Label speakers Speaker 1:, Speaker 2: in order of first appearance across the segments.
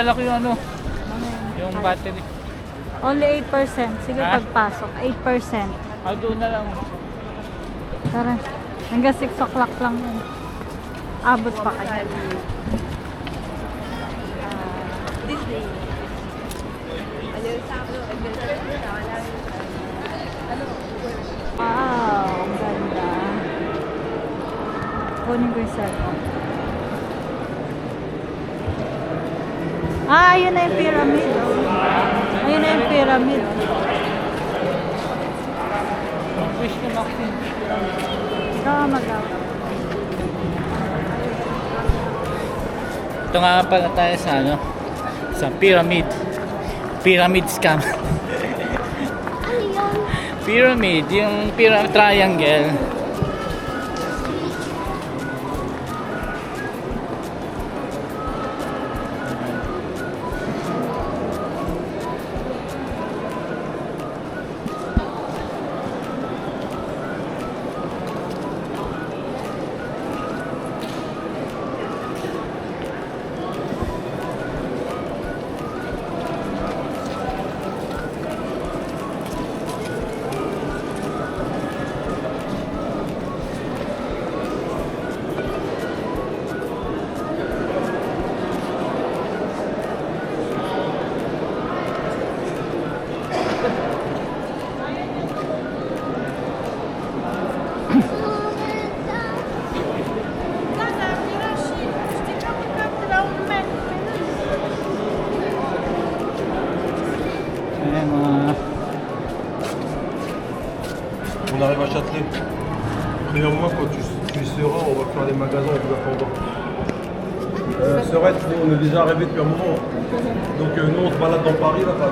Speaker 1: Ang dala ko yung ano, yung battery.
Speaker 2: Only 8%. Sige,
Speaker 1: Ha?
Speaker 2: pagpasok. 8%.
Speaker 1: Ah, doon na lang.
Speaker 2: Tara. Hanggang 6 o'clock lang yun. Abot pa kaya. Wow, ang ganda. Kunin ko yung cellphone. Ah, ayun na yung pyramid. Oh. Ayun na yung pyramid.
Speaker 1: Wish na vaccine.
Speaker 2: Ikaw ang mag-out.
Speaker 1: Ito nga pala tayo sa ano, sa pyramid. Pyramid scam.
Speaker 3: Ano yun?
Speaker 1: pyramid, yung pyramid triangle.
Speaker 4: Déjà arrivé depuis un moment. Donc euh, nous, on se balade dans Paris, là, dans...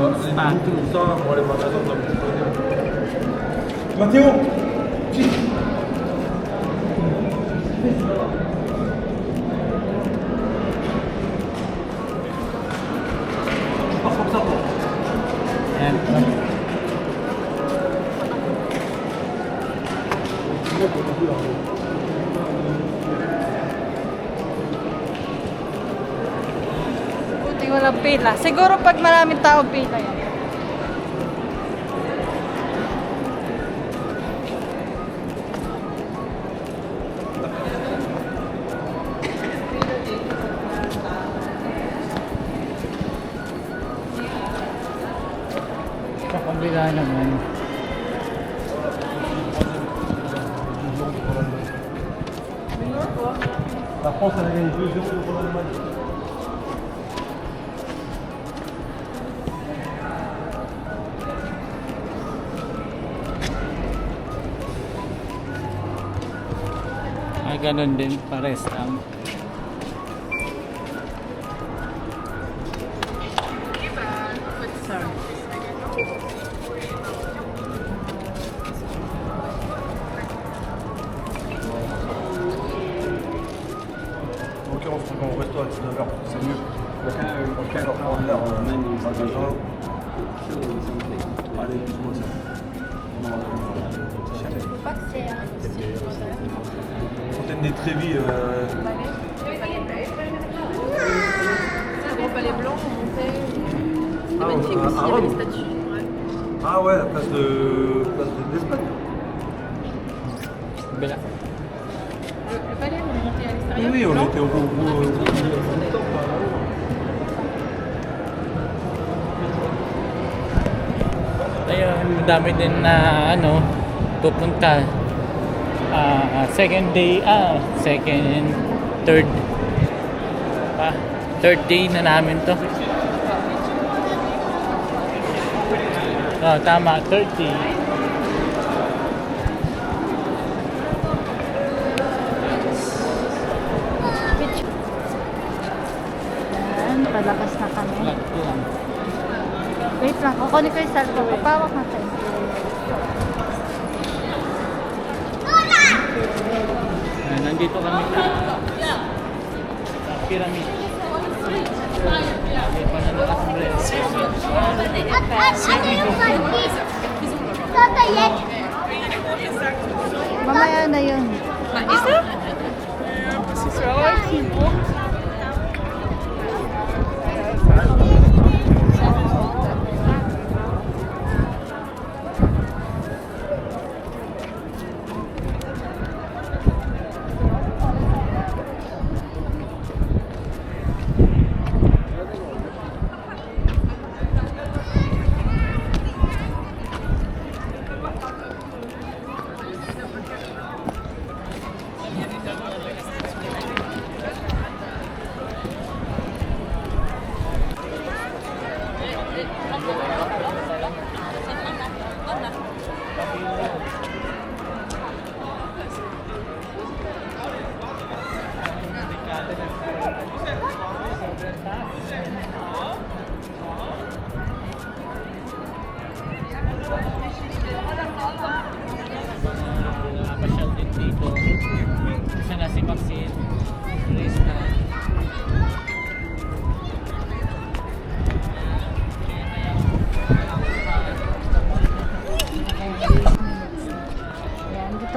Speaker 4: dans c'est
Speaker 1: Ah.
Speaker 4: tout, tout ça, pour aller au magasin, on a beaucoup de Mathéo Tu pars comme ça, toi
Speaker 1: ayan.
Speaker 2: Buti pila. Siguro pag maraming tao pila yan.
Speaker 1: Ganun din, pares
Speaker 4: Ah,
Speaker 5: magnifique
Speaker 4: à-
Speaker 5: il y avait
Speaker 4: Rome.
Speaker 5: les statues. ouais.
Speaker 4: ah ouais, la place de place de l'Espagne.
Speaker 1: Kabila.
Speaker 5: Le, le palais, on montait à
Speaker 4: Oui,
Speaker 5: l'extérieur.
Speaker 4: oui, on
Speaker 5: blanc.
Speaker 4: était au au- au-
Speaker 1: Ayun, dami din na ano, pupunta. Ah, second day, ah, second, third, pa, third day na namin to. Oh, tama, third day.
Speaker 2: Ayan, palabas na kami.
Speaker 1: Lang.
Speaker 2: Wait lang, kukunin ko yung cellphone. Papawak na tayo.
Speaker 1: Ayan, nandito kami sa pyramid. Nakasumbrero.
Speaker 3: Ano yung parking? Tatayet.
Speaker 2: Mamaya na yun.
Speaker 5: Ah, et ça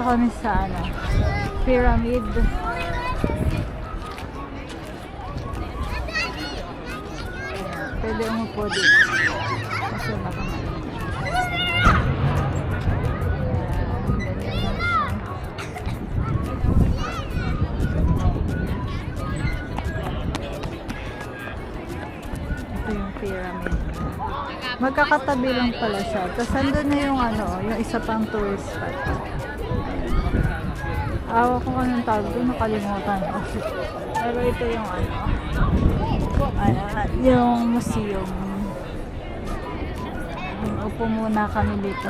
Speaker 2: kami sa ano, pyramid. Pwede umupo dito. Kasi baka pyramid. Magkakatabi lang pala siya. Tapos andun na yung ano, yung isa pang tourist spot. Awa ko anong tawag doon, nakalimutan ko. Pero ito yung ano, ano yung museum. Upo muna kami dito.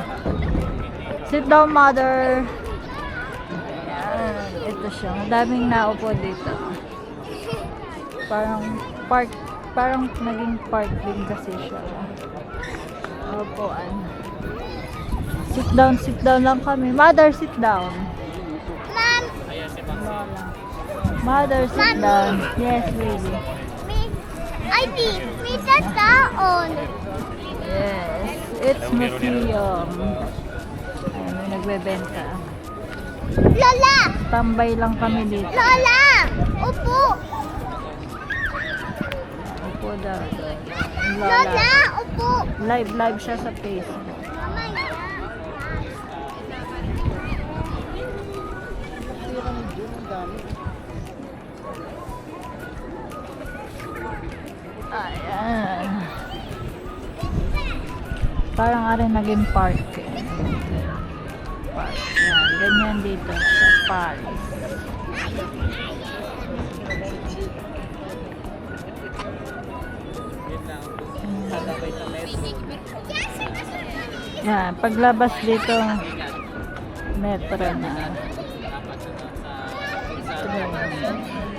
Speaker 2: Sit down, mother! Ayan, ito siya. Madaming naupo dito. Parang park, parang naging park din kasi siya. Upuan. Sit down, sit down lang kami. Mother, sit down. Mother, sit down. Yes, baby.
Speaker 3: me, I think me sit down.
Speaker 2: Yes. It's museum. Ayan, may nagbebenta.
Speaker 3: Lola,
Speaker 2: Tambay lang kami dito.
Speaker 3: Lola, upo.
Speaker 2: Upo daw.
Speaker 3: Lola,
Speaker 2: Lola.
Speaker 3: upo.
Speaker 2: Live, live siya sa Facebook. Ayan. Parang nga rin naging park. eh. Park. Yan. Ganyan dito sa Paris. Yan. Paglabas dito, metro na. Ah,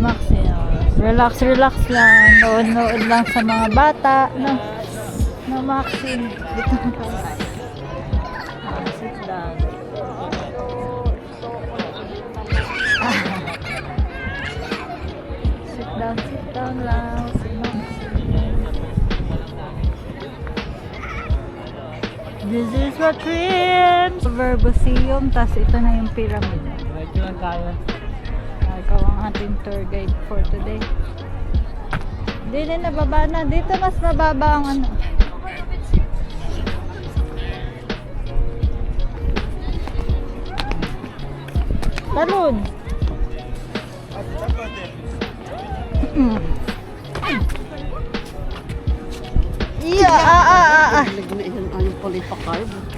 Speaker 2: Maxi, oh. relax, relax lang. Nood-nood lang sa mga bata. No, no Maxi. Dito na tayo. Ah, sit down. Ah. sit down, sit down lang. This is what dreams. Verboseum, tas ito na yung pyramid.
Speaker 1: Diretso lang tayo.
Speaker 2: Ikaw ang ating tour guide for today. Hindi na nababa na. Dito mas mababa ang ano. Talon. Mm. Yeah, ah, ah, ah, ah.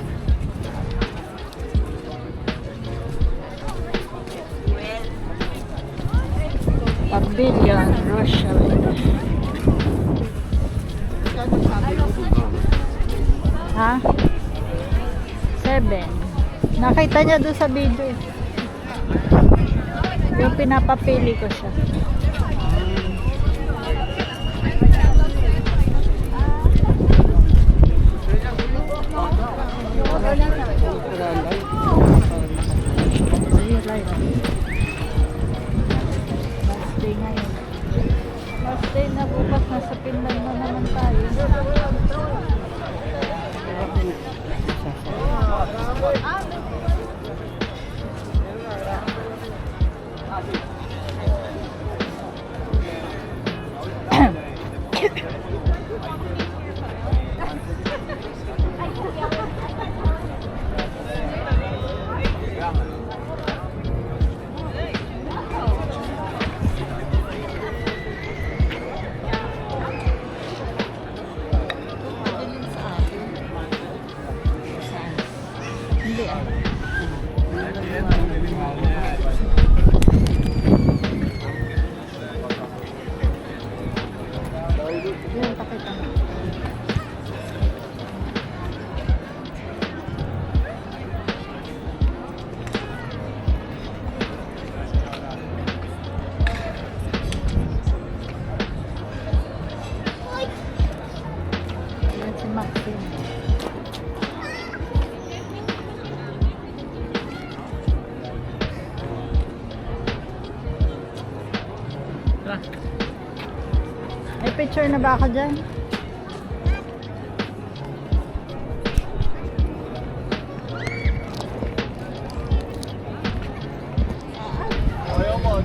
Speaker 2: Pavilion, Rochelle. Ha? Seven. Nakita niya doon sa video. eh. Yung pinapapili ko siya. na bukas, nasa Pinlan na naman tayo. Ah, Yun, na ba ako dyan?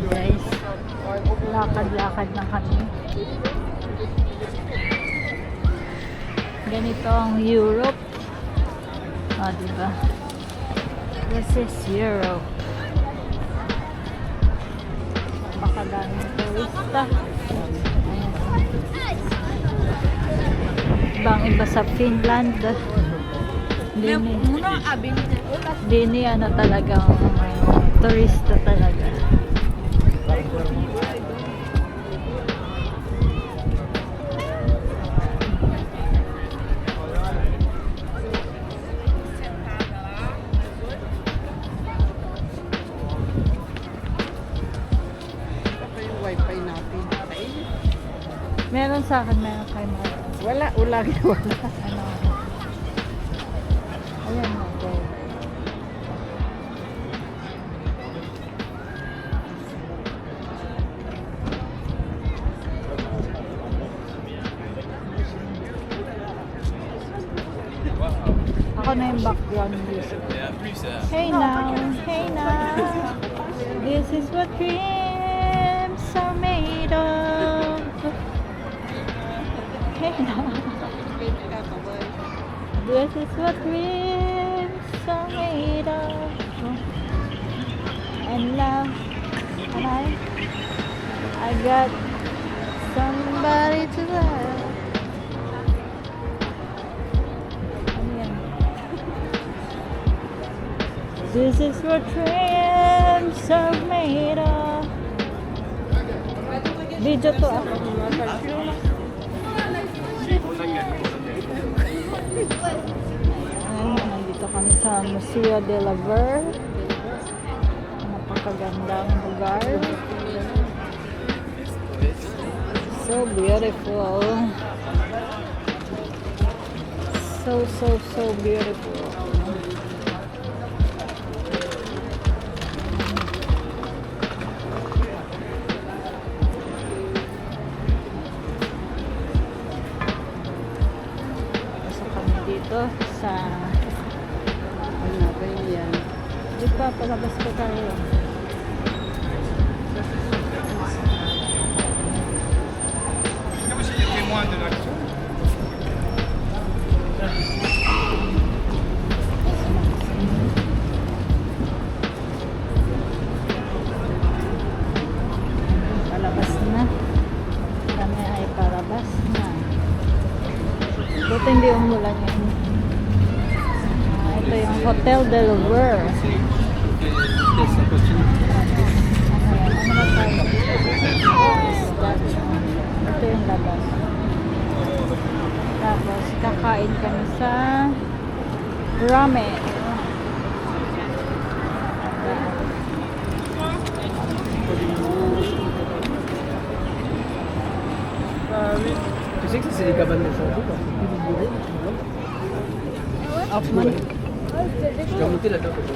Speaker 2: Guys, lakad-lakad na kami. Ganito ang Europe. O, oh, diba? This is Europe. Napakadaming turista. Ibang iba sa Finland. Dini, dini ano talaga, uh, turista talaga. Sa akin, meron kayo mga
Speaker 6: wala, wala, wala.
Speaker 2: ano. Ayan na, go. Ako na yung background music. Hey now, hey now, this is what dreams This is what dreams are made of. And love. And I, I got somebody to love. This is what dreams are made of. Video to ah. Museo de la Ver. Napakagandang lugar. So beautiful. So, so, so beautiful. Buti hindi umulan yun. Ito yung Hotel Del Ver. Ito yung labas. Tapos, kakain kami sa ramen.
Speaker 6: sais que c'est des cabanes de
Speaker 2: château plus. Ah,
Speaker 1: ah la table pour.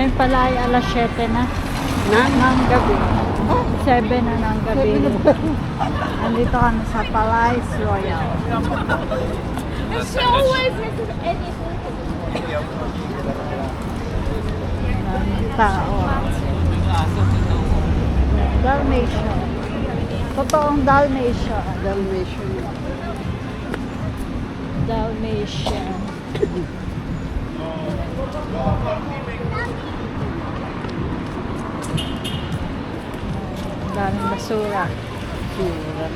Speaker 2: Ngayon pala ay alas 7 na. Na? Ng gabi. 7 na ng gabi. Nandito kami sa Palais Royal.
Speaker 3: She always misses anything.
Speaker 2: Tao. Dalmatian. Totoong Dalmatian. Dalmatian. Dalmatian. Daming basura. Basura.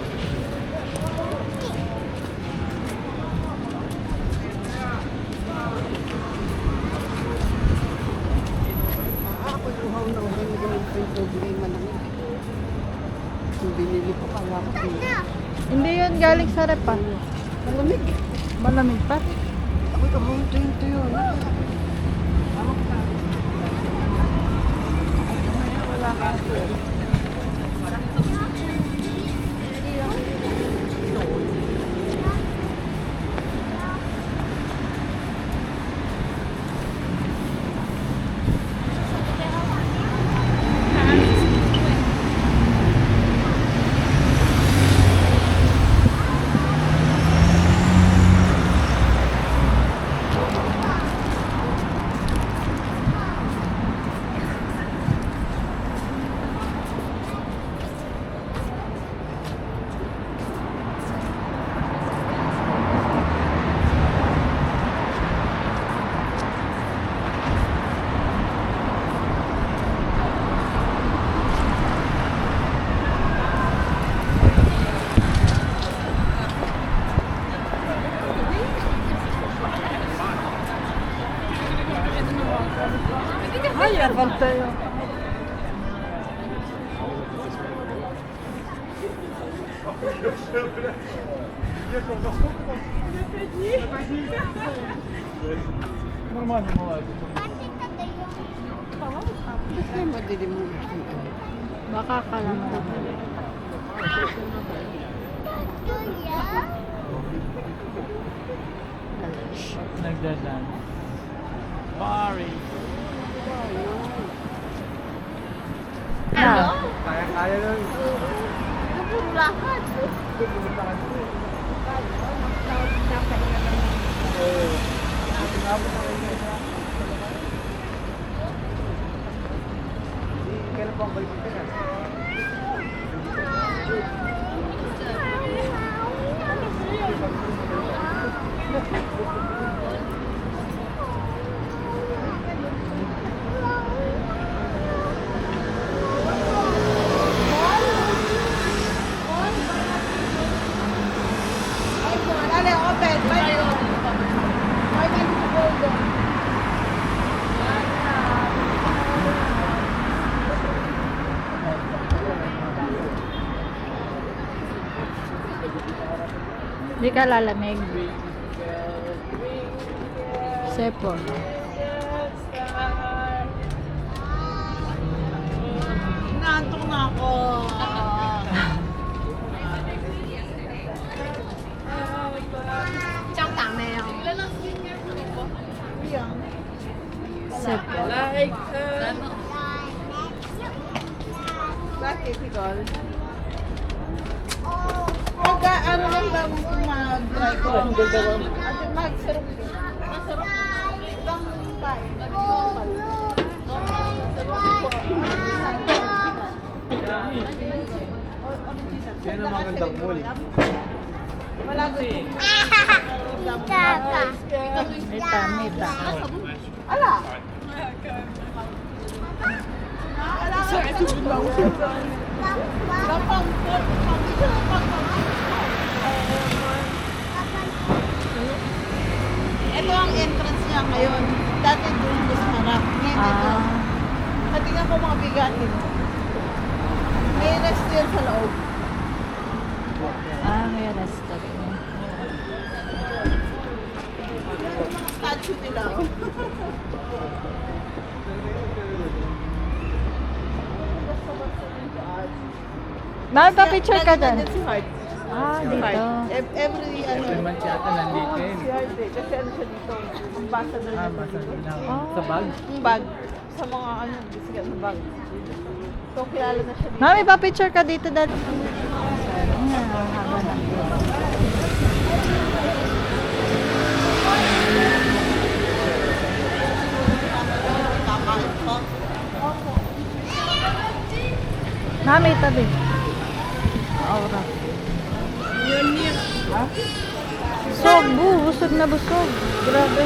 Speaker 6: Pa ko.
Speaker 2: Hindi yun galing sa repan.
Speaker 6: Malamig.
Speaker 2: Malamig pa.
Speaker 6: Ako uhaw ito yung Thank you.
Speaker 3: Lahat.
Speaker 6: Kailan pa ang balik ka na?
Speaker 2: Hindi ka lalamig. Sepon.
Speaker 5: Naantok na ako. Tsaka
Speaker 2: Cebu.
Speaker 6: Like, uh, bakit, Nicole? Pagka, ano lang ba mo kung mag-drive ko? Ang gagawin. At mag-sarap. Masarap. Ibang tayo.
Speaker 4: Yan ang magandang mall.
Speaker 6: Wala ko.
Speaker 2: Mita, mita.
Speaker 6: Ala! Ito ang entrance niya ngayon. Dati doon mas marap. Ngayon ito.
Speaker 2: Ah,
Speaker 6: Patingnan ko mga bigatin. May rest yan sa loob.
Speaker 2: ah, may restaurant.
Speaker 6: Statue nila. oh.
Speaker 2: Mami, pa-picture ka dyan.
Speaker 6: Nandyan Si Hart.
Speaker 2: Ah, dito.
Speaker 6: Ev- Every ano.
Speaker 1: Every month yata nandito yun.
Speaker 6: si Hart eh. Kasi ano siya dito. Ang basa na
Speaker 1: Ah,
Speaker 6: dito.
Speaker 1: lang.
Speaker 2: Oh.
Speaker 1: Sa bag?
Speaker 6: Ang bag. Sa mga ano, sige, sa bag. So, kilala na siya dito.
Speaker 2: Mami, pa-picture ka dito dad. Ayan, ang haba ng buhok.
Speaker 6: Kakain ko.
Speaker 2: Mami, tabi. Aura.
Speaker 6: Yun yun.
Speaker 2: Busog, bu. Busog na busog. Grabe.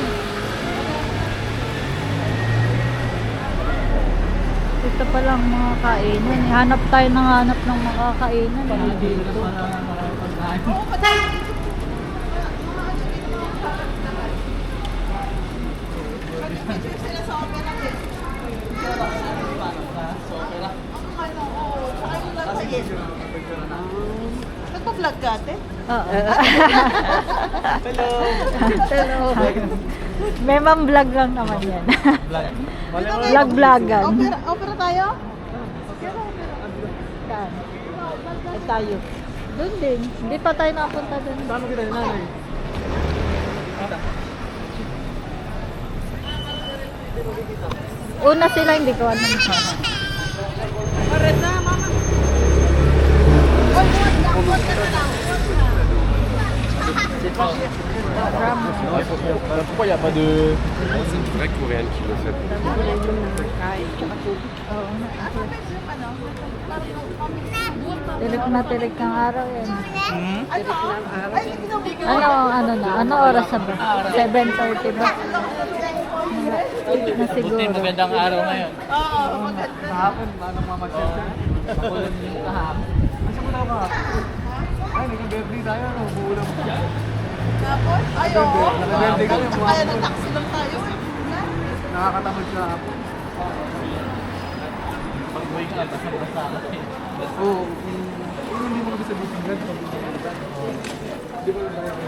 Speaker 2: Dito pa lang mga kainan. Hanap tayo ng hanap ng makakainan. eh. Dito.
Speaker 6: Oo, pati. Picture sila sa opera eh. Ano, oo. Saka yung lang sa yes. Nagpa-vlog ka, ate?
Speaker 2: Oo. Hello. May ma'am vlog lang naman yan. Vlog-vlogan.
Speaker 6: Opera, opera tayo?
Speaker 2: Saan? Ay, tayo. Doon din. Hindi pa tayo nakapunta doon.
Speaker 4: Saan mo kita ni nanay?
Speaker 2: Una sila, hindi ko alam.
Speaker 6: Mama.
Speaker 4: Pourquoi il n'y a pas de... C'est une vraie coréenne qui le fait.
Speaker 2: Tilik na tilik ng araw yan.
Speaker 6: Na
Speaker 2: Ano, ano na? Ano oras na ba? 7.30 ba? Na
Speaker 1: Buti
Speaker 2: siguro.
Speaker 1: magandang araw ngayon.
Speaker 6: Oo, maganda.
Speaker 1: Kahapon, bago mamag-session. Makulan yung kahapon. Mo na ba? Ay, naging birthday tayo. no? Umuulan mo siya.
Speaker 6: Tapos, ay, oo.
Speaker 1: Nag-birthday
Speaker 6: Kaya nag-taxi lang tayo.
Speaker 1: Nakakatamad siya ako. Pag-uwi ka, basa-basa ka. Oo. Hindi mo kasi sabihin ng pag Di ba yung bayan mo?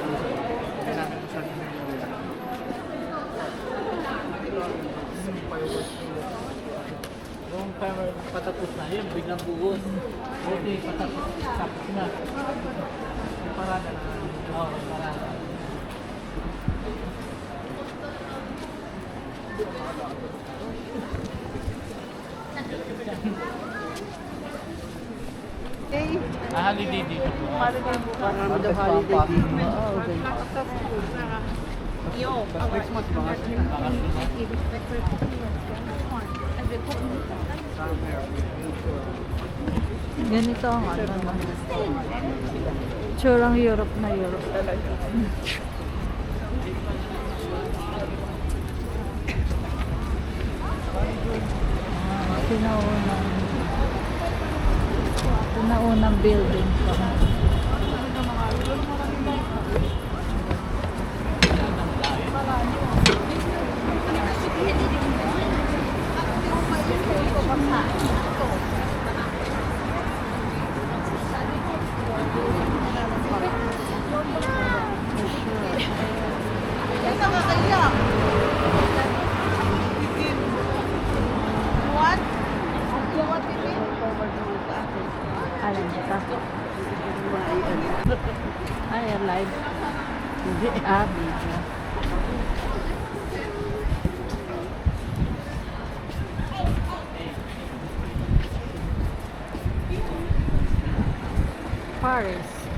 Speaker 1: Hindi namin masyado na Yung timer patapos na yun, biglang buhos. Okay, patapos. Tapos na. Yung parada na. Oo, yung parada.
Speaker 6: Okay.
Speaker 1: Ah, holiday dito.
Speaker 6: Holiday daw holiday dito.
Speaker 2: Oo, okay.
Speaker 6: Yo.
Speaker 1: Next month, mga
Speaker 2: Ganito ang ano na. Tsurang Europe na Europe talaga. Ah, Sinaunang sinaunang building pa.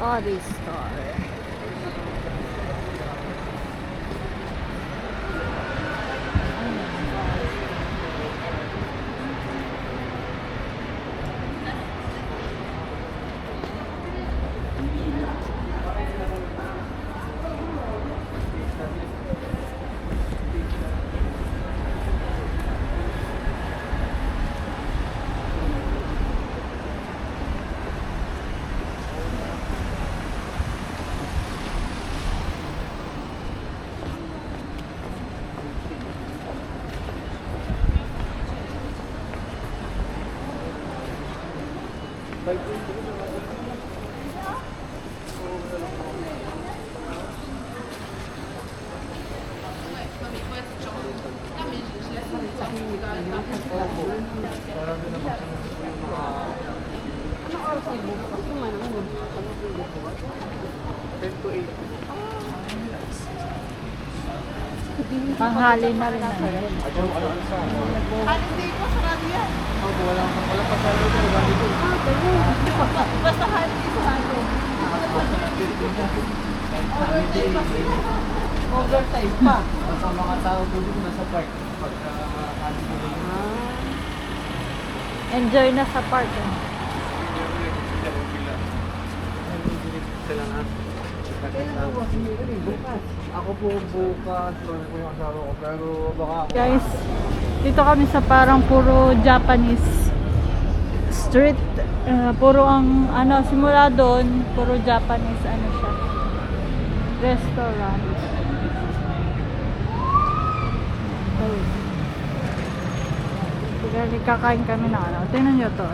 Speaker 6: Oh, Hobby Star. 10 to
Speaker 2: Panghali na rin na rin. Halos day ko, sarado yan. Ah, Opo, wala pa. Wala
Speaker 6: pa sarado ko. Ah, ganun. Basta halos day sarado. Overtime pa sila. Overtime pa.
Speaker 1: Basta mga tao doon nasa park. Pagka halos day. Ah.
Speaker 2: Enjoy na sa park. Eh.
Speaker 1: Enjoy na sa park. Ako po bukas. Sorry po yung asawa ko. Pero baka
Speaker 2: Guys, dito kami sa parang puro Japanese street. Eh, puro ang ano, simula doon, puro Japanese ano siya. Restaurant. Okay. Kaya kakain kami na ano. Tingnan nyo to.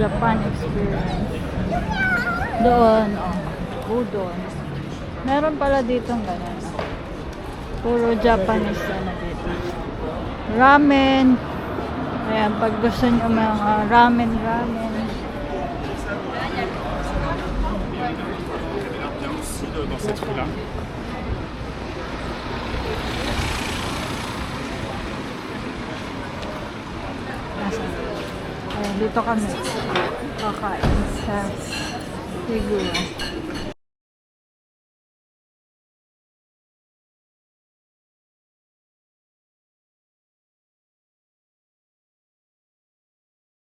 Speaker 2: Japan experience. Doon, oh. Udon. Meron pala dito ganyan. Puro Japanese ano dito. Ramen. Ayan, pag gusto nyo mga ramen, ramen.
Speaker 7: dans cette
Speaker 2: dito kami. Kakain sa Figura.